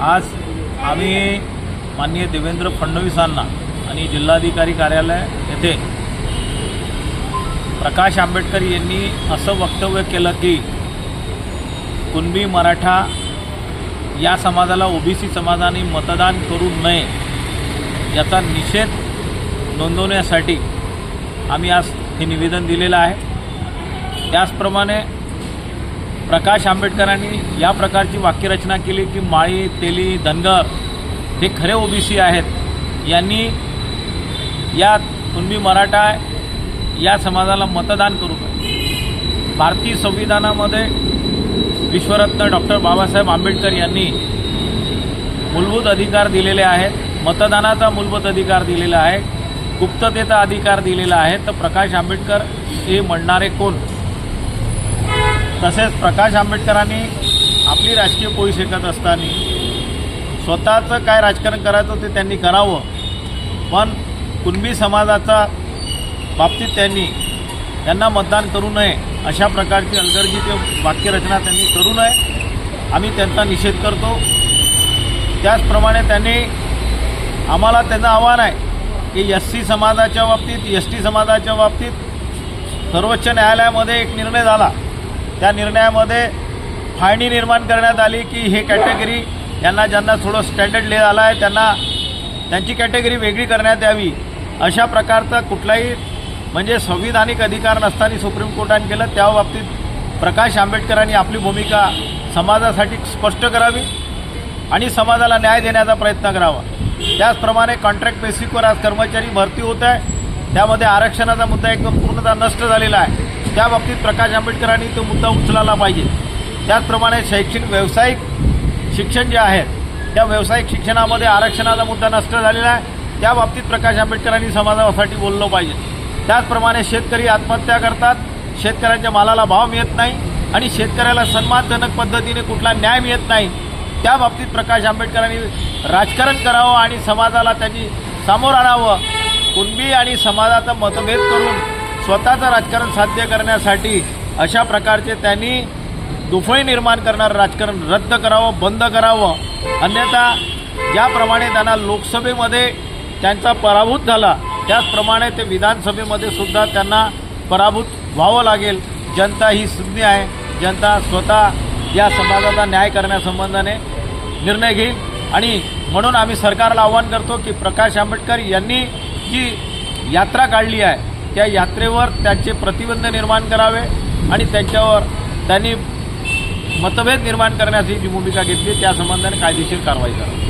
आज आम्ही माननीय देवेंद्र फडणवीसांना आणि जिल्हाधिकारी कार्यालय येथे प्रकाश आंबेडकर यांनी असं वक्तव्य केलं की कुणबी मराठा या समाजाला ओबीसी समाजाने मतदान करू नये याचा निषेध नोंदवण्यासाठी आम्ही आज हे निवेदन दिलेलं आहे. त्याचप्रमाणे प्रकाश आंबेडकरांनी या प्रकारची वाक्यरचना केली की माळी तेली धनगर हे खरे ओबीसी आहेत. यांनी या कुणबी मराठा या समाजाला मतदान करू नये. भारतीय संविधानामध्ये विश्वरत्न डॉक्टर बाबासाहेब आंबेडकर यांनी मूलभूत अधिकार दिलेले आहेत. मतदानाचा मूलभूत अधिकार दिलेला आहे. गुप्ततेचा अधिकार दिलेला आहे. तर प्रकाश आंबेडकर हे म्हणणारे कोण? तसेच प्रकाश आंबेडकरांनी आपली राजकीय पोळी शेकत असताना स्वतःचं काय राजकारण करायचं ते त्यांनी करावं. पण कुणबी समाजाचा बाबतीत त्यांनी त्यांना मतदान करू नये अशा प्रकारची अलगर्जीची वाक्यरचना त्यांनी करू नये आम्ही त्यांचा निषेध करतो. त्याचप्रमाणे त्यांनी आम्हाला त्यांचं आव्हान आहे की एस सी समाजाच्या बाबतीत एस टी समाजाच्या बाबतीत सर्वोच्च न्यायालयामध्ये एक निर्णय झाला. त्या निर्णयामध्ये फाळणी निर्माण करण्यात आली की हे कॅटेगरी यांना ज्यांना थोडं स्टँडर्ड ले आला आहे त्यांना त्यांची कॅटेगरी वेगळी करण्यात यावी. अशा प्रकारचा कुठलाही म्हणजे संविधानिक अधिकार नसताना सुप्रीम कोर्टाने केलं त्या बाबतीत प्रकाश आंबेडकरांनी आपली भूमिका समाजासाठी स्पष्ट करावी आणि समाजाला न्याय देण्याचा प्रयत्न करावा. त्याचप्रमाणे कॉन्ट्रॅक्ट बेसिकवर आज कर्मचारी भरती होत आहे. त्यामध्ये आरक्षणाचा मुद्दा एकदम पूर्णतः नष्ट झालेला आहे. त्या बाबतीत प्रकाश आंबेडकरांनी तो मुद्दा उचलायला पाहिजे. त्याचप्रमाणे शैक्षणिक व्यावसायिक शिक्षण जे आहे त्या व्यावसायिक शिक्षणामध्ये आरक्षणाचा मुद्दा नष्ट झालेला आहे. त्या बाबतीत प्रकाश आंबेडकरांनी समाजासाठी बोललं पाहिजे. त्याचप्रमाणे शेतकरी आत्महत्या करतात. शेतकऱ्यांच्या मालाला भाव मिळत नाही आणि शेतकऱ्याला सन्मानजनक पद्धतीने कुठला न्याय मिळत नाही. त्या बाबतीत प्रकाश आंबेडकरांनी राजकारण करावं आणि समाजाला त्यांनी सामोरं आणावं. कुणबी आणि समाजाचा मतभेद करून स्वतःचं राजकारण साध्य करण्यासाठी अशा प्रकारचे त्यांनी दुफळी निर्माण करणारं राजकारण रद्द करावं बंद करावं. अन्यथा ज्याप्रमाणे त्यांना लोकसभेमध्ये त्यांचा पराभूत झाला त्याचप्रमाणे ते विधानसभेमध्ये सुद्धा त्यांना पराभूत व्हावं लागेल. जनता ही सुज्ञ आहे. जनता स्वतः या समाजाचा न्याय करण्यासंबंधाने निर्णय घेईल. आणि म्हणून आम्ही सरकारला आव्हान करतो की प्रकाश आंबेडकर यांनी जी यात्रा काढली आहे. त्या यात्रेवर त्याचे प्रतिबंध निर्माण करावे आणि त्याच्यावर त्यांनी मतभेद निर्माण करण्याची जी भूमिका घेतली त्या संबंधाने कायदेशीर कारवाई करावी.